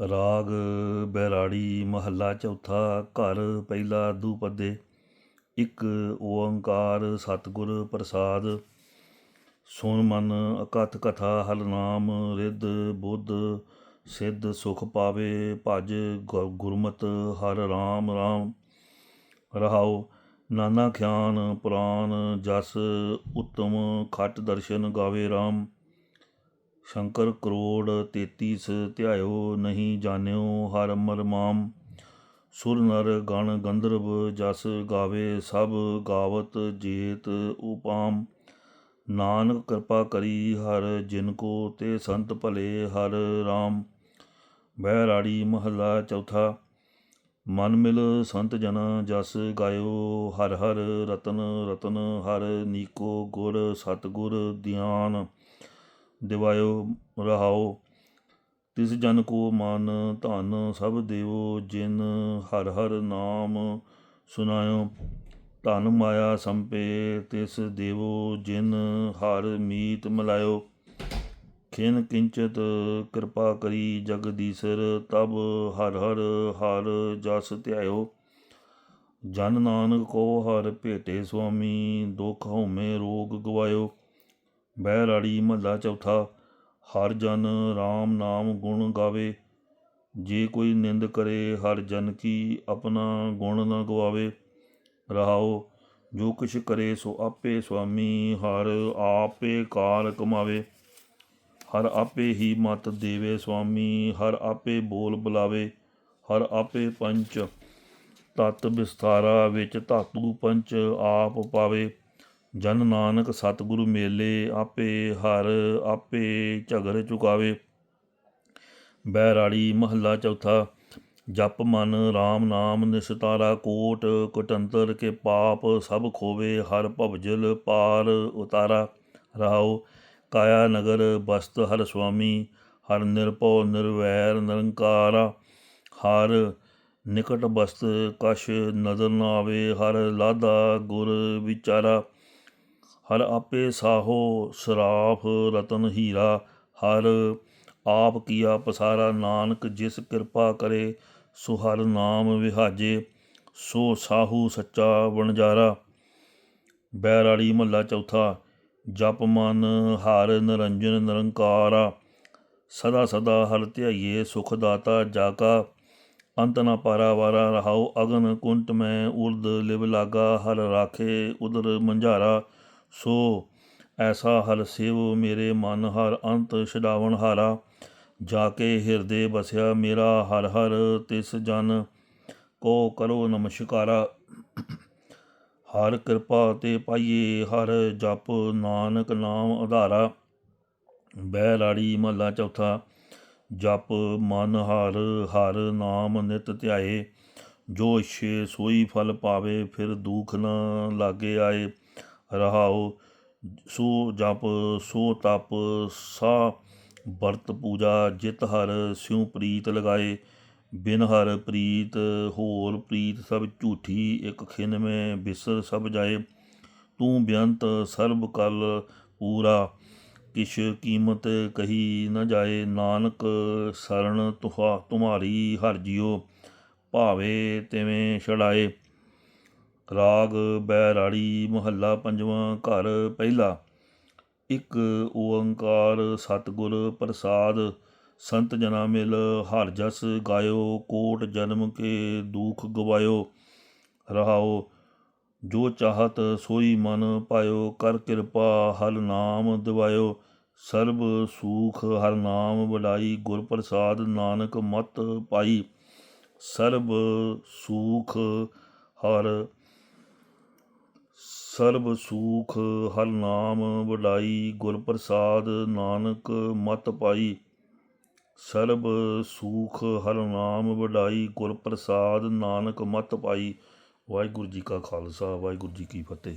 ਰਾਗ ਬੈਰਾੜੀ ਮਹੱਲਾ ਚੌਥਾ, ਘਰ ਪਹਿਲਾ ਦੂਪਦੇ ਇੱਕ ਓੰਕਾਰ ਸਤਿਗੁਰ ਪ੍ਰਸਾਦ। ਸੁਣ ਮਨ ਅਕਥ ਕਥਾ ਹਲ ਨਾਮ, ਰਿੱਧ ਬੁੱਧ ਸਿੱਧ ਸੁਖ ਪਾਵੇ, ਭਜ ਗੁ- ਗੁਰਮਤਿ ਹਰ ਰਾਮ ਰਾਮ। ਰਹਾਉ ਨਾਨਾ ਖਿਆਨ ਪੁਰਾਨ ਜਸ, ਉਤਮ ਖਟ ਦਰਸ਼ਨ ਗਾਵੇ ਰਾਮ। ਸ਼ੰਕਰ ਕਰੋੜ ਤੇਤੀਸ ਧਿਆਇਓ ਨਹੀਂ ਜਾਣਿਓ ਹਰ ਮਰਮਾਮ ਸੁਰ ਨਰ ਗਣ ਗੰਧਰਵ ਜਸ ਗਾਵੇ, ਸਭ ਗਾਵਤ ਜੇਤ ਉਪਾਮ। ਨਾਨਕ ਕਿਰਪਾ ਕਰੀ ਹਰ ਜਿਨ ਕੋ ਤੇ ਸੰਤ ਭਲੇ ਹਰ RAM ਬਹਿਰਾੜੀ ਮਹੱਲਾ ਚੌਥਾ। ਮਨ ਮਿਲ ਸੰਤ ਜਨ ਜਸ ਗਾਇਓ, ਹਰ ਹਰ ਰਤਨ ਰਤਨ ਹਰ ਨੀਕੋ ਗੁਰ ਸਤਗੁਰ ਧਿਆਨ। ਦਿਵਾਇਓ, ਰਹਾਓ। ਤਿਸ ਜਨ ਕੋ ਮਨ ਧਨ ਸਭ ਦੇਵੋ, ਜਿਨ ਹਰ ਹਰ ਨਾਮ ਸੁਨਾਇਓ। ਧਨ ਮਾਇਆ ਸੰਪੇ ਤਿਸ ਦੇਵੋ, ਜਿਨ ਹਰ ਮੀਤ ਮਲਾਇਓ। ਖਿਨ ਕਿੰਚਤ ਕਿਰਪਾ ਕਰੀ ਜਗਦੀਸਰ, ਤਬ ਹਰ ਹਰ ਹਰ ਜਸ ਧਿਆਇਓ। ਜਨ ਨਾਨਕ ਕੋ ਹਰ ਭੇਟੇ ਸੁਆਮੀ, ਦੁਖ ਹਉਮੈ ਰੋਗ ਗਵਾਇਓ। ਬਹਿਰਾੜੀ ਮਹੱਲਾ ਚੌਥਾ, ਹਰ ਜਨ RAM ਨਾਮ ਗੁਣ ਗਾਵੇ। ਜੇ ਕੋਈ ਨਿੰਦ ਕਰੇ, ਹਰ ਜਨ ਕੀ ਆਪਣਾ ਗੁਣ ਨਾ ਗਵਾਵੇ। ਰਹਾਓ, ਜੋ ਕੁਛ ਕਰੇ ਸੋ ਆਪੇ ਸੁਆਮੀ, ਹਰ ਆਪੇ ਕਾਲ ਕਮਾਵੇ। ਹਰ ਆਪੇ ਹੀ ਮਤ ਦੇਵੇ ਸੁਆਮੀ, ਹਰ ਆਪੇ ਬੋਲ ਬੁਲਾਵੇ। ਹਰ ਆਪੇ ਪੰਚ ਤਤ ਵਿਸਥਾਰਾ ਵਿੱਚ ਧਾਤੂ ਪੰਚ ਆਪ ਪਾਵੇ। ਜਨ ਨਾਨਕ ਸਤਿਗੁਰੂ ਮੇਲੇ ਆਪੇ ਹਰ ਆਪੇ ਝਗਰ ਚੁਕਾਵੇ। ਬਹਿਰਾੜੀ ਮਹੱਲਾ ਚੌਥਾ, ਜਪ ਮਨ RAM ਨਾਮ ਨਿਸਤਾਰਾ ਕੋਟ, ਕੁਟੰਤਰ ਕੇ ਪਾਪ ਸਭ ਖੋਵੇ, ਹਰ ਭਵਜਲ ਪਾਰ ਉਤਾਰਾ। ਰਹਾਉ ਕਾਇਆ ਨਗਰ ਬਸਤ ਹਰ ਸੁਆਮੀ, ਹਰ ਨਿਰਭਉ ਨਿਰਵੈਰ ਨਿਰੰਕਾਰਾ। ਹਰ ਨਿਕਟ ਬਸਤ ਕਛ ਨਜ਼ਰ ਨਾ ਆਵੇ ਹਰ ਲਾਦਾ ਗੁਰ ਵਿਚਾਰਾ। ਹਰ ਆਪੇ ਸਾਹੋ ਸਰਾਫ ਰਤਨ ਹੀਰਾ, ਹਰ ਆਪ ਕੀਆ ਪਸਾਰਾ ਨਾਨਕ ਜਿਸ ਕਿਰਪਾ ਕਰੇ, ਸੋ ਹਰ ਨਾਮ ਵਿਹਾਜੇ, ਸੋ ਸਾਹੂ ਸੱਚਾ ਵਣਜਾਰਾ। ਬੈਰਾੜੀ ਮਹੱਲਾ ਚੌਥਾ, ਜਪ ਮਨ ਹਰ ਨਿਰੰਜਨ ਨਿਰੰਕਾਰਾ। ਸਦਾ ਸਦਾ ਹਰ ਧਿਆਈਏ ਸੁਖ ਦਾਤਾ ਜਾਕਾ ਅੰਤ ਪਾਰਾ ਵਾਰਾ ਰਹਾਉ ਅਗਨ ਕੁੰਟ ਮੈਂ ਉਰਦ ਲਿਵ ਲਾਗਾ, ਹਰ ਰਾਖੇ ਉਦਰ ਮੰਝਾਰਾ। ਸੋ ਐਸਾ ਹਰ ਸਿਵ ਮੇਰੇ ਮਨ ਹਰ ਅੰਤ ਛਡਾਵਣ ਹਾਰਾ। ਜਾ ਕੇ ਹਿਰਦੇ ਬਸਿਆ ਮੇਰਾ ਹਰ ਹਰ ਤਿਸ ਜਨ। ਕੋ ਕਰੋ ਨਮਸਕਾਰਾ। ਹਰ ਕਿਰਪਾ ਤੇ ਪਾਈਏ ਹਰ ਜਪ ਨਾਨਕ ਨਾਮ ਆਧਾਰਾ ਬਹਿਰਾੜੀ ਮਹੱਲਾ ਚੌਥਾ। ਜਪ ਮਨ ਹਰ ਹਰ ਨਾਮ ਨਿਤ ਧਿਆਏ। ਜੋ ਇਛੇ ਸੋਈ ਫਲ ਪਾਵੇ ਫਿਰ ਦੁਖ ਨਾ ਲਾਗੇ ਆਏ। ਰਹਾਉ ਸੋ ਜਪ, ਸੋ ਤਪ, ਸਾ ਵਰਤ ਪੂਜਾ, ਜਿਤ ਹਰ ਸਿਉ ਪ੍ਰੀਤ ਲਗਾਏ। ਬਿਨ ਹਰ ਪ੍ਰੀਤ ਹੋਰ ਪ੍ਰੀਤ ਸਭ ਝੂਠੀ, ਇੱਕ ਖਿਨ ਮੈਂ ਬਿਸਰ ਸਭ ਜਾਏ। ਤੂੰ ਬੇਅੰਤ ਸਰਬ ਕਲ ਪੂਰਾ, ਕਿਛ ਕੀਮਤ ਕਹੀ ਨਾ ਜਾਏ। ਨਾਨਕ ਸਰਣ ਤੁਹਾ, ਤੁਮਾਰੀ ਹਰ ਜਿਓ, ਭਾਵੇ ਤਿਵੇਂ ਛੜਾਏ ਰਾਗ ਬੈਰਾੜੀ ਮਹੱਲਾ ਪੰਜਵਾਂ ਘਰ ਪਹਿਲਾ। ਇੱਕ ਓੰਕਾਰ ਸਤਿਗੁਰ ਪ੍ਰਸਾਦ, ਸੰਤ ਜਨਾ ਮਿਲ ਹਰ ਜਸ ਗਾਇਓ, ਕੋਟ ਜਨਮ ਕੇ ਦੁਖ ਗਵਾਇਓ। ਰਹਾਓ, ਜੋ ਚਾਹਤ ਸੋਈ ਮਨ ਪਾਇਓ, ਕਰ ਕਿਰਪਾ ਹਰ ਨਾਮ ਦਿਵਾਇਓ। ਸਰਬ ਸੂਖ ਹਰ ਨਾਮ ਵਡਾਈ, ਗੁਰ ਪ੍ਰਸਾਦ ਨਾਨਕ ਮਤ ਪਾਈ। ਸਰਬ ਸੂਖ ਹਰ ਸਰਬ ਸੂਖ ਹਰ ਨਾਮ ਵਡਾਈ, ਗੁਰ ਪ੍ਰਸਾਦ ਨਾਨਕ ਮਤ ਪਾਈ। ਸਰਬ ਸੂਖ ਹਰ ਨਾਮ ਵਡਾਈ, ਗੁਰ ਪ੍ਰਸਾਦ ਨਾਨਕ ਮਤ ਪਾਈ। ਵਾਹਿਗੁਰੂ ਜੀ ਕਾ ਖਾਲਸਾ, ਵਾਹਿਗੁਰੂ ਜੀ ਕੀ ਫਤਿਹ।